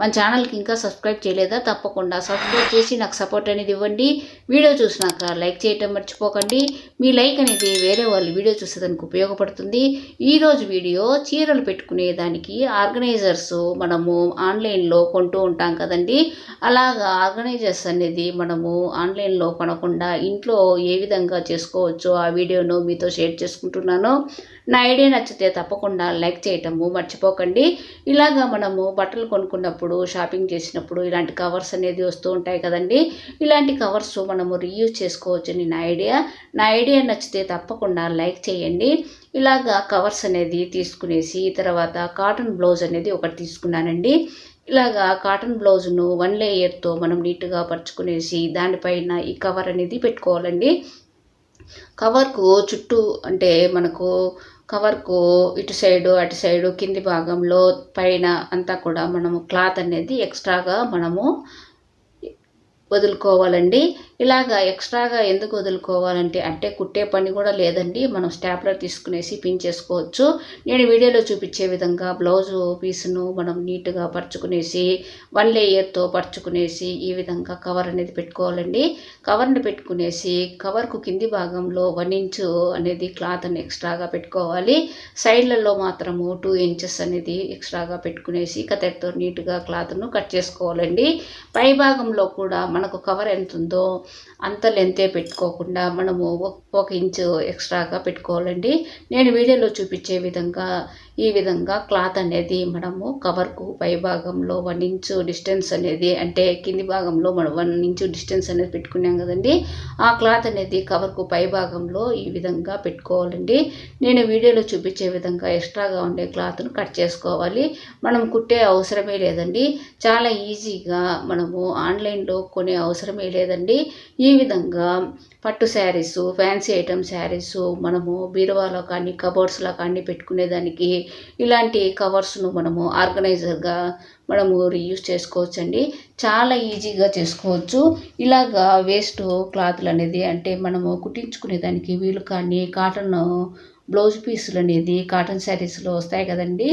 మన ఛానల్కి ఇంకా సబ్స్క్రైబ్ చేయలేదా? తప్పకుండా సబ్స్క్రైబ్ చేసి నాకు సపోర్ట్ అనేది ఇవ్వండి. వీడియో చూసినాక లైక్ చేయటం మర్చిపోకండి. మీ లైక్ అనేది వేరే వాళ్ళు వీడియో చూసేదానికి ఉపయోగపడుతుంది. ఈరోజు వీడియో చీరలు పెట్టుకునే దానికి ఆర్గనైజర్స్ మనము ఆన్లైన్లో కొంటూ ఉంటాం కదండి. అలాగా ఆర్గనైజర్స్ అనేది మనము ఆన్లైన్లో కొనకుండా ఇంట్లో ఏ విధంగా చేసుకోవచ్చో ఆ వీడియోను మీతో షేర్ చేసుకుంటున్నాను. నా ఐడియా నచ్చితే తప్పకుండా లైక్ చేయటము మర్చిపోకండి. ఇలాగా మనము బట్టలు కొనుక్కున్నప్పుడు షాపింగ్ చేసినప్పుడు ఇలాంటి కవర్స్ అనేది వస్తూ ఉంటాయి కదండి. ఇలాంటి కవర్స్ మనము రీయూజ్ చేసుకోవచ్చని నా ఐడియా. నా ఐడియా నచ్చితే తప్పకుండా లైక్ చేయండి. ఇలాగా కవర్స్ అనేది తీసుకునేసి తర్వాత కాటన్ బ్లౌజ్ అనేది ఒకటి తీసుకున్నానండి. ఇలాగా కాటన్ బ్లౌజ్ను వన్ లేయర్తో మనం నీట్గా పరుచుకునేసి దానిపైన ఈ కవర్ అనేది పెట్టుకోవాలండి. కవర్కు చుట్టూ అంటే మనకు కవర్కు ఇటు సైడు అటు సైడు కింది భాగంలో పైన అంతా కూడా మనము క్లాత్ అనేది ఎక్స్ట్రాగా మనము వదులుకోవాలండి. ఇలాగా ఎక్స్ట్రాగా ఎందుకు వదులుకోవాలంటే అంటే కుట్టే పని కూడా లేదండి. మనం స్టాప్లర్ తీసుకునేసి పిన్ చేసుకోవచ్చు. నేను వీడియోలో చూపించే విధంగా బ్లౌజు పీస్ను మనం నీట్గా పరుచుకునేసి వన్ లేయర్తో పరుచుకునేసి ఈ విధంగా కవర్ అనేది పెట్టుకోవాలండి. కవర్ని పెట్టుకునేసి కవర్కు కింది భాగంలో వన్ ఇంచు అనేది క్లాత్ని ఎక్స్ట్రాగా పెట్టుకోవాలి. సైడ్లలో మాత్రము టూ ఇంచెస్ అనేది ఎక్స్ట్రాగా పెట్టుకునేసి కత్తెరతో నీట్గా క్లాత్ను కట్ చేసుకోవాలండి. పై భాగంలో కూడా మనకు కవర్ ఎంత ఉందో అంత లెంతే పెట్టుకోకుండా మనము ఒక ఇంచు ఎక్స్ట్రాగా పెట్టుకోవాలండి. నేను వీడియోలో చూపించే విధంగా ఈ విధంగా క్లాత్ అనేది మనము కవర్కు పై భాగంలో వన్ ఇంచు డిస్టెన్స్ అనేది అంటే కింది భాగంలో మనం వన్ ఇంచు డిస్టెన్స్ అనేది పెట్టుకున్నాం కదండి. ఆ క్లాత్ అనేది కవర్కు పై భాగంలో ఈ విధంగా పెట్టుకోవాలండి. నేను వీడియోలో చూపించే విధంగా ఎక్స్ట్రాగా ఉండే క్లాత్ను కట్ చేసుకోవాలి. మనం కుట్టే అవసరమే లేదండి. చాలా ఈజీగా మనము ఆన్లైన్లో కొనే అవసరమే లేదండి. ఈ విధంగా పట్టు శారీస్ ఫ్యాన్సీ ఐటమ్ శారీస్ మనము బీరువాలో కానీ కబోర్డ్స్లో కానీ పెట్టుకునేదానికి ఇలాంటి కవర్స్ను మనము ఆర్గనైజర్గా మనము రీయూజ్ చేసుకోవచ్చండి. చాలా ఈజీగా చేసుకోవచ్చు. ఇలాగా వేస్ట్ క్లాత్లు అనేది అంటే మనము కుట్టించుకునేదానికి వీలు కానీ కాటన్ బ్లౌజ్ పీసులు అనేది కాటన్ శారీస్లో వస్తాయి కదండి.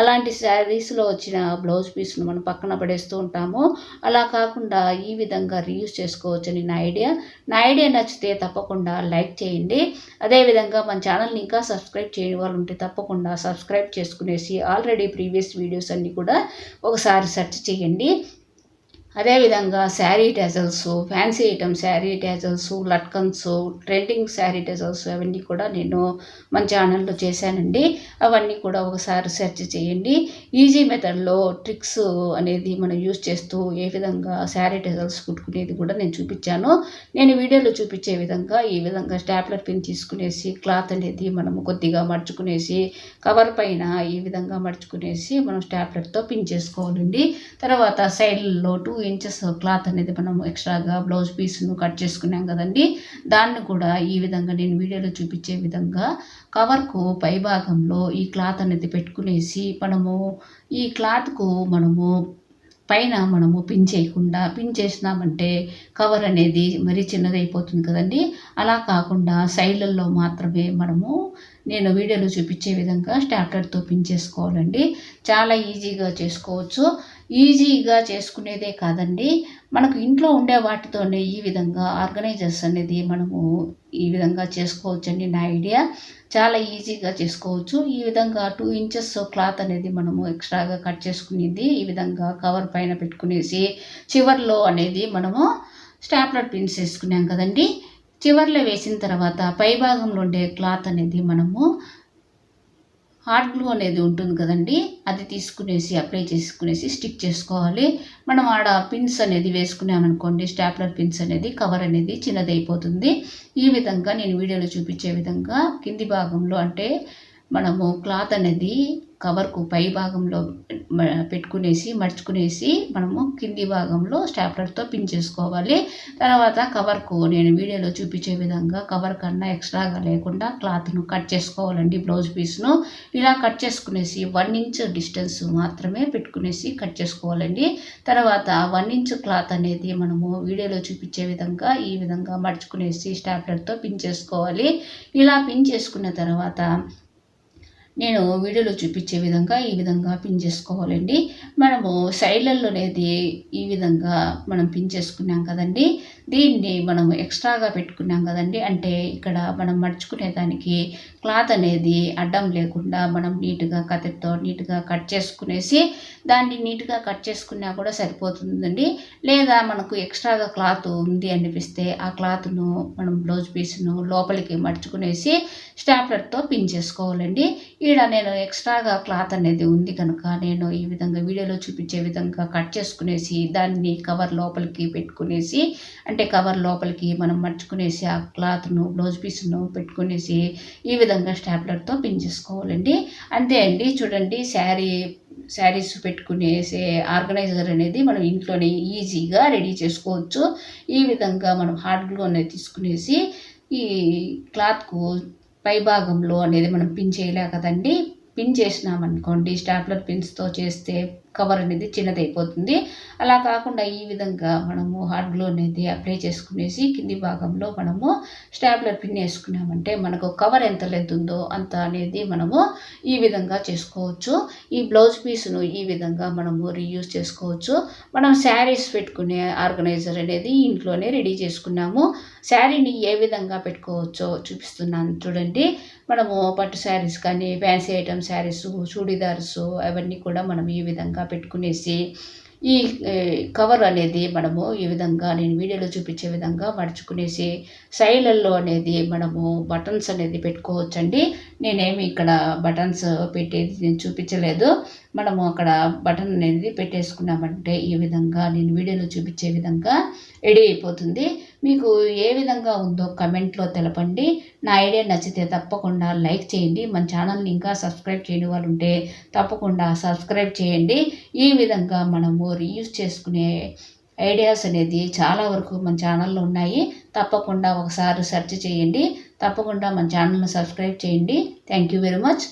అలాంటి శారీస్లో వచ్చిన బ్లౌజ్ పీస్ను మనం పక్కన పడేస్తూ ఉంటాము. అలా కాకుండా ఈ విధంగా రీయూజ్ చేసుకోవచ్చని నా ఐడియా. నా ఐడియా నచ్చితే తప్పకుండా లైక్ చేయండి. అదేవిధంగా మన ఛానల్ని ఇంకా సబ్స్క్రైబ్ చేయని వాళ్ళు ఉంటే తప్పకుండా సబ్స్క్రైబ్ చేసుకునేసి ఆల్రెడీ ప్రీవియస్ వీడియోస్ అన్నీ కూడా ఒకసారి సెర్చ్ చేయండి. అదేవిధంగా sari tassels fancy item sari tassels latkans trending sari tassels అవన్నీ కూడా నేను మన ఛానల్లో చేశానండి. అవన్నీ కూడా ఒకసారి సెర్చ్ చేయండి. ఈజీ మెథడ్లో ట్రిక్స్ అనేది మనం యూజ్ చేస్తూ ఏ విధంగా శారీ టెజల్స్ కుట్టుకునేది కూడా నేను చూపించాను. నేను వీడియోలో చూపించే విధంగా ఈ విధంగా స్టాప్లర్ పిన్ తీసుకునేసి క్లాత్ అనేది మనము కొద్దిగా మడుచుకునేసి కవర్ పైన ఈ విధంగా మడుచుకునేసి మనం స్టాప్లర్తో పిన్ చేసుకోవాలండి. తర్వాత సైడ్లో టూ ఇంచెస్ క్లాత్ అనేది మనం ఎక్స్ట్రాగా బ్లౌజ్ పీస్ను కట్ చేసుకున్నాం కదండి. దాన్ని కూడా ఈ విధంగా నేను వీడియోలో చూపించే విధంగా కవర్కు పై భాగంలో ఈ క్లాత్ అనేది పెట్టుకునేసి మనము ఈ క్లాత్కు మనము పైన మనము పిన్ చేయకుండా పిన్ చేసినామంటే కవర్ అనేది మరీ చిన్నదైపోతుంది కదండి. అలా కాకుండా సైడ్లలో మాత్రమే మనము నేను వీడియోలో చూపించే విధంగా స్టాప్లర్తో పిన్ చేసుకోవాలండి. చాలా ఈజీగా చేసుకోవచ్చు. ఈజీగా చేసుకునేదే కాదండి. మనకు ఇంట్లో ఉండే వాటితోనే ఈ విధంగా ఆర్గనైజర్స్ అనేది మనము ఈ విధంగా చేసుకోవచ్చండి నా ఐడియా. చాలా ఈజీగా చేసుకోవచ్చు. ఈ విధంగా టూ ఇంచెస్ క్లాత్ అనేది మనము ఎక్స్ట్రాగా కట్ చేసుకునేది ఈ విధంగా కవర్ పైన పెట్టుకునేసి చివర్లో అనేది మనము స్టాప్లర్ పిన్స్ వేసుకున్నాం కదండి. చివర్లో వేసిన తర్వాత పై భాగంలో ఉండే క్లాత్ అనేది మనము హార్డ్ గ్లూ అనేది ఉంటుంది కదండి. అది తీసుకునేసి అప్లై చేసుకునేసి స్టిక్ చేసుకోవాలి. మనం ఆడ పిన్స్ అనేది వేసుకున్నామనుకోండి స్టాప్లర్ పిన్స్ అనేది కవర్ అనేది చిన్నదైపోతుంది. ఈ విధంగా నేను వీడియోలో చూపించే విధంగా కింది భాగంలో అంటే మనము క్లాత్ అనేది కవర్కు పై భాగంలో పెట్టుకునేసి మడుచుకునేసి మనము కింది భాగంలో స్టాప్లర్తో పిన్ చేసుకోవాలి. తర్వాత కవర్కు నేను వీడియోలో చూపించే విధంగా కవర్ కన్నా ఎక్స్ట్రాగా లేకుండా క్లాత్ను కట్ చేసుకోవాలండి బ్లౌజ్ పీస్ను. ఇలా కట్ చేసుకునేసి వన్ ఇంచ్ డిస్టెన్స్ మాత్రమే పెట్టుకునేసి కట్ చేసుకోవాలండి. తర్వాత వన్ ఇంచ్ క్లాత్ అనేది మనము వీడియోలో చూపించే విధంగా ఈ విధంగా మడుచుకునేసి స్టాప్లర్తో పిన్ చేసుకోవాలి. ఇలా పిన్ చేసుకున్న తర్వాత నేను వీడియోలో చూపించే విధంగా ఈ విధంగా పిన్ చేసుకోవాలండి. మనము సైడ్లలో అనేది ఈ విధంగా మనం పిన్ చేసుకున్నాం కదండి. దీన్ని మనం ఎక్స్ట్రాగా పెట్టుకున్నాం కదండి. అంటే ఇక్కడ మనం మడుచుకునే దానికి క్లాత్ అనేది అడ్డం లేకుండా మనం నీట్గా కత్తితో నీట్గా కట్ చేసుకునేసి దాన్ని నీట్గా కట్ చేసుకున్నా కూడా సరిపోతుందండి. లేదా మనకు ఎక్స్ట్రాగా క్లాత్ ఉంది అనిపిస్తే ఆ క్లాత్ను మనం బ్లౌజ్ పీస్ను లోపలికి మడుచుకునేసి స్టాప్లర్తో పిన్ చేసుకోవాలండి. ఈడ నేను ఎక్స్ట్రాగా క్లాత్ అనేది ఉంది కనుక నేను ఈ విధంగా వీడియోలో చూపించే విధంగా కట్ చేసుకునేసి దాన్ని కవర్ లోపలికి పెట్టుకునేసి అంటే కవర్ లోపలికి మనం మర్చుకునేసి ఆ క్లాత్ను బ్లౌజ్ పీస్ను పెట్టుకునేసి ఈ విధంగా స్టాప్లర్తో పిన్ చేసుకోవాలండి. అంతే అండి. చూడండి శారీ శారీస్ పెట్టుకునేసే ఆర్గనైజర్ అనేది మనం ఇంట్లోనే ఈజీగా రెడీ చేసుకోవచ్చు. ఈ విధంగా మనం హార్డ్ గ్లూ అనేది తీసుకునేసి ఈ క్లాత్కు పై భాగంలో అనేది మనం పిన్ చేయలే కదండి? పిన్ చేసినామనుకోండి స్టాప్లర్ పిన్స్తో చేస్తే కవర్ అనేది చిన్నదైపోతుంది. అలా కాకుండా ఈ విధంగా మనము హార్డ్ గ్లో అనేది అప్లై చేసుకునేసి కింది భాగంలో మనము స్టాప్లర్ పిన్ వేసుకున్నామంటే మనకు కవర్ ఎంత లేదుందో ఉందో అంత అనేది మనము ఈ విధంగా చేసుకోవచ్చు. ఈ బ్లౌజ్ పీస్ను ఈ విధంగా మనము రీయూజ్ చేసుకోవచ్చు. మనం శారీస్ పెట్టుకునే ఆర్గనైజర్ అనేది ఇంట్లోనే రెడీ చేసుకున్నాము. శారీని ఏ విధంగా పెట్టుకోవచ్చో చూపిస్తున్నాను చూడండి. మనము పట్టు శారీస్ కానీ ఫ్యాన్సీ ఐటమ్ శారీస్ చూడీదార్స్ అవన్నీ కూడా మనం ఈ విధంగా పెట్టుకునేసి ఈ కవర్ అనేది మనము ఈ విధంగా నేను వీడియోలో చూపించే విధంగా మడుచుకునేసి సైడ్లలో అనేది మనము బటన్స్ అనేది పెట్టుకోవచ్చండి. నేనేమి ఇక్కడ బటన్స్ పెట్టేది నేను చూపించలేదు. మనము అక్కడ బటన్ అనేది పెట్టేసుకున్నామంటే ఈ విధంగా నేను వీడియోలో చూపించే విధంగా రెడీ అయిపోతుంది. మీకు ఏ విధంగా ఉందో కమెంట్లో తెలపండి. నా ఐడియా నచ్చితే తప్పకుండా లైక్ చేయండి. మన ఛానల్ని ఇంకా సబ్స్క్రైబ్ చేయని వాళ్ళు ఉంటే తప్పకుండా సబ్స్క్రైబ్ చేయండి. ఈ విధంగా మనము రీయూజ్ చేసుకునే ఐడియాస్ అనేది చాలా వరకు మన ఛానల్లో ఉన్నాయి. తప్పకుండా ఒకసారి సెర్చ్ చేయండి. తప్పకుండా మన ఛానల్ని సబ్స్క్రైబ్ చేయండి. Thank you very much